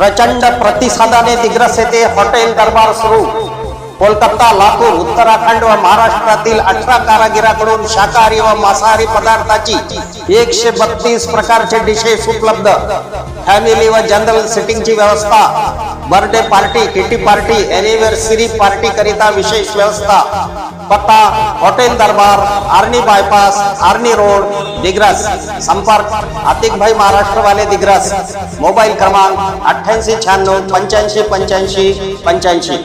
प्रचंड प्रतिसादाने दिग्रस येथे हॉटेल दरबार सुरू. कोलकाता लातूर उत्तराखंड व महाराष्ट्रातील अठरा कारागिराकडून शाकाहारी व मांसाहारी पदार्थाची एकशे बत्तीस प्रकारचे डिशेस उपलब्ध. फॅमिली व जनरल सिटिंगची व्यवस्था birthday party kitty party anniversary party करिता विशेष व्यवस्था. पत्ता hotel Darbar Arni bypass Arni road Digras. संपर्क आतिक भाई महाराष्ट्रवाले दिग्रस. मोबाईल क्रमांक अठ्ठ्याऐंशी शहाण्णव पंच्याऐंशी पंच्याऐंशी पंच्याऐंशी.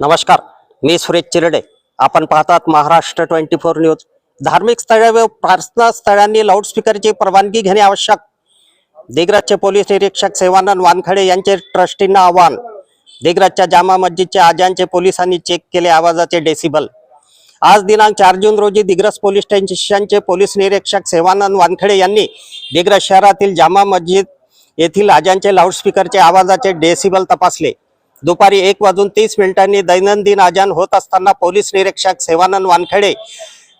नमस्कार मी सुरेश चिरडे. आपण पाहतात महाराष्ट्र ट्वेंटी फोर न्यूज. धार्मिक स्थळे व प्रार्थना स्थळांनी लाऊडस्पीकरची परवानगी घेणे आवश्यक. दिग्रजचे पोलीस निरीक्षक सेवानंद वानखडे यांचे ट्रस्टींना आव्हान. दिग्रजच्या जामा मस्जिदच्या आजांचे पोलिसांनी चेक केले आवाजाचे डेसिबल आज दिनांक चार जून रोजी दिग्रस पोलीस स्टेशनचे पोलीस निरीक्षक सेवानंद वानखडे यांनी दिग्रज शहरातील जामा मस्जिद येथील आजांचे लाऊडस्पीकरचे आवाजाचे डेसिबल तपासले. दुपारी एक वाजून तीस मिनिटांनी दैनंदिन आजान होत असताना पोलीस निरीक्षक सेवानंद वानखेडे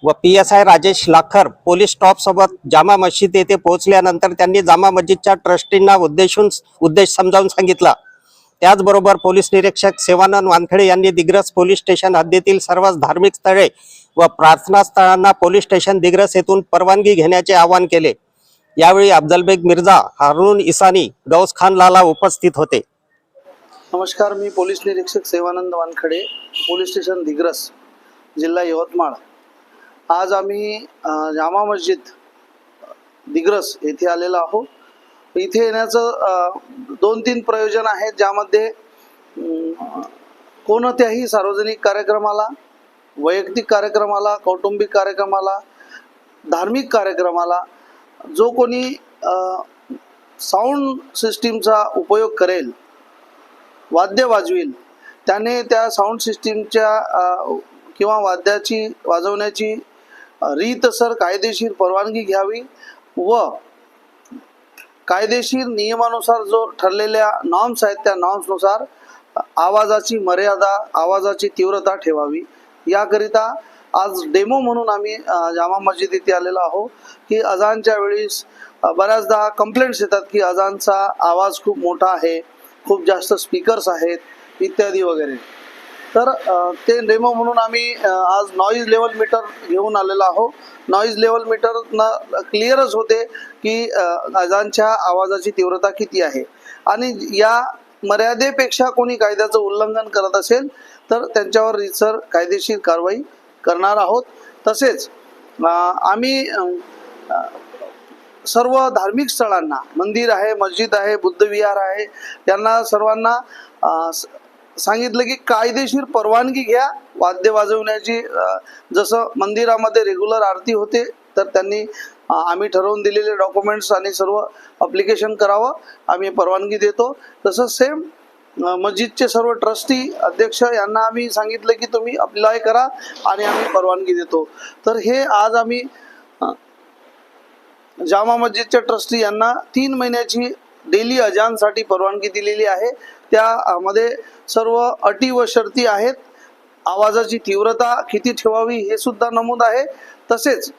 व P S I Rajesh Lakhar police स्टॉपसोबत Jama Masjid येथे पोहोचल्यानंतर त्यांनी जामा मस्जिदच्या ट्रस्टींना उद्देशून उद्देश समजावून सांगितला. त्याचबरोबर पोलीस निरीक्षक सेवानंद वानखेडे यांनी दिग्रस पोलीस स्टेशन हद्दीतील सर्वच धार्मिक स्थळे व प्रार्थना स्थळांना पोलीस स्टेशन दिग्रस येथून परवानगी घेण्याचे आवाहन केले. यावेळी अफजलबेग मिर्झा हारून इसानी गौस खान लाला उपस्थित होते. नमस्कार मी पोलीस निरीक्षक सेवानंद वानखडे पोलीस स्टेशन दिग्रस जिल्हा यवतमाळ. आज आम्ही जामा मस्जिद दिग्रस येथे आलेलो आहोत. इथे येण्याचं दोन तीन प्रयोजन आहेत ज्यामध्ये कोणत्याही सार्वजनिक कार्यक्रमाला वैयक्तिक कार्यक्रमाला कौटुंबिक कार्यक्रमाला धार्मिक कार्यक्रमाला जो कोणी साऊंड सिस्टीमचा उपयोग करेल वाद्य वाजवील त्याने त्या साऊंड सिस्टीमच्या किंवा वाद्याची वाजवण्याची रीतसर कायदेशीर परवानगी घ्यावी व कायदेशीर नियमानुसार जो ठरलेल्या नॉर्म्स आहेत त्या नॉर्म्सनुसार आवाजाची मर्यादा आवाजाची तीव्रता ठेवावी. याकरिता आज डेमो म्हणून आम्ही जामा मस्जिद इथे आलेलो आहोत की अजानच्या वेळेस बऱ्याचदा कंप्लेंट्स येतात की अजानचा आवाज खूप मोठा आहे खूप जास्त स्पीकर्स आहेत इत्यादी वगैरे. तर ते डेमो म्हणून आम्ही आज नॉईज लेवल मीटर घेऊन आलेलो आहो नॉईज लेवल मीटरनं क्लिअरच होते की अ, अजानच्या आवाजाची तीव्रता किती आहे. आणि या मर्यादेपेक्षा कोणी कायद्याचं उल्लंघन करत असेल तर त्यांच्यावर रितसर कायदेशीर कारवाई करणार आहोत. तसेच आम्ही सर्व धार्मिक स्थळांना मंदिर आहे मस्जिद आहे बुद्ध विहार आहे यांना सर्वांना स- सांगितलं की कायदेशीर परवानगी घ्या वाद्य वाजवण्याची जसं मंदिरामध्ये रेग्युलर आरती होते तर त्यांनी आम्ही ठरवून दिलेले डॉक्युमेंट्स आणि सर्व अप्लिकेशन करावं आम्ही परवानगी देतो. तसंच सेम मस्जिदचे सर्व ट्रस्टी अध्यक्ष यांना आम्ही सांगितलं की तुम्ही अप्लाय करा आणि आम्ही परवानगी देतो. तर हे आज आम्ही जामा मस्जिदच्या ट्रस्टी यांना तीन महिन्याची डेली अजानसाठी परवानगी दिलेली आहे. त्यामध्ये सर्व अटी व शर्ती आहेत. आवाजाची तीव्रता किती ठेवावी हे सुद्धा नमूद आहे. तसेच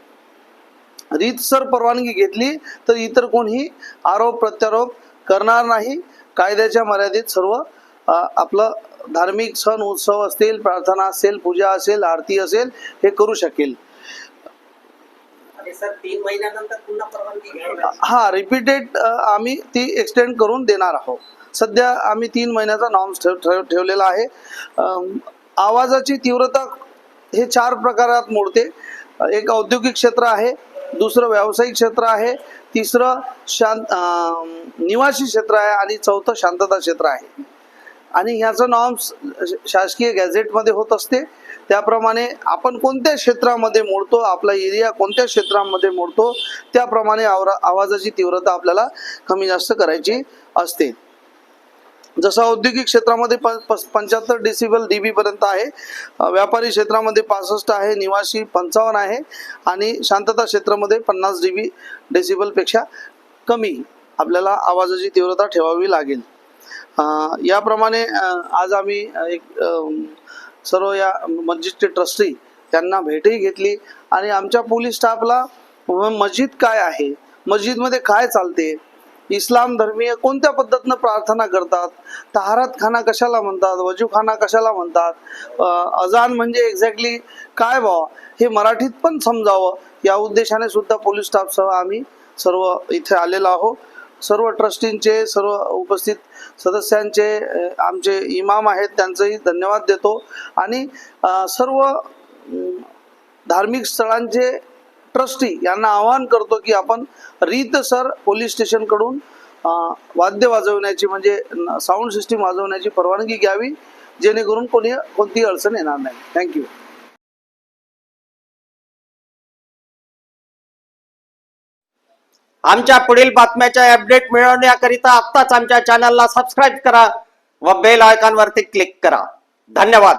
रीतसर परवानगी घेतली तर इतर कोणीही आरोप प्रत्यारोप करणार नाही. कायद्याच्या मर्यादेत सर्व आपलं धार्मिक सण उत्सव असतील प्रार्थना असेल पूजा असेल आरती असेल हे करू शकेल. हा रिपीटेड आम्ही ती एक्सटेंड करून देणार आहोत. सध्या आम्ही तीन महिन्याचा नॉर्म्स ठेव ठेव ठेवलेला आहे. आवाजाची तीव्रता हे चार प्रकारात मोडते. एक औद्योगिक क्षेत्र आहे दुसरं व्यावसायिक क्षेत्र आहे तिसरं शांत निवासी क्षेत्र आहे आणि चौथं शांतता क्षेत्र आहे. आणि ह्याचं नॉर्म्स शासकीय गॅझेटमध्ये होत असते. त्याप्रमाणे आपण कोणत्या क्षेत्रामध्ये मोडतो आपला एरिया कोणत्या क्षेत्रामध्ये मोडतो त्याप्रमाणे आवरा आवाजाची तीव्रता आपल्याला कमी जास्त करायची असते. जसं औद्योगिक क्षेत्रामध्ये पंच्याहत्तर डेसिबल डी पर्यंत आहे. व्यापारी क्षेत्रामध्ये पासष्ट आहे निवासी पंचावन्न आहे आणि शांतता क्षेत्रामध्ये पन्नास डी बी डेसिबलपेक्षा कमी आपल्याला आवाजाची तीव्रता ठेवावी लागेल. याप्रमाणे आज आम्ही एक सर्व या मस्जिदचे ट्रस्टी त्यांना भेटही घेतली आणि आमच्या पोलीस स्टाफला मस्जिद काय आहे? मस्जिदमध्ये काय चालते? इस्लाम धर्मीय कोणत्या पद्धतीनं प्रार्थना करतात? तहारात खाना कशाला म्हणतात? वजूखाना कशाला म्हणतात? अजान म्हणजे एक्झॅक्टली काय व्हावं हे मराठीत पण समजावं. या उद्देशाने सुद्धा पोलीस स्टाफसह आम्ही सर्व इथे आलेलो आहोत. सर्व ट्रस्टींचे सर्व उपस्थित सदस्यांचे आमचे इमाम आहेत त्यांचंही धन्यवाद देतो. आणि सर्व धार्मिक स्थळांचे ट्रस्टी यांना आवाहन करतो की आपण रीतसर पोलीस स्टेशनकडून कडून वाद्य वाजवण्याची म्हणजे साऊंड सिस्टीम वाजवण्याची परवानगी घ्यावी जेणेकरून कोणी कोणतीही अडचण येणार नाही. थँक्यू आमच्या पुढील बातम्याच्या अपडेट मिळवण्याकरिता आत्ताच आमच्या चॅनलला सबस्क्राईब करा व बेल आयकॉनवरती क्लिक करा. धन्यवाद.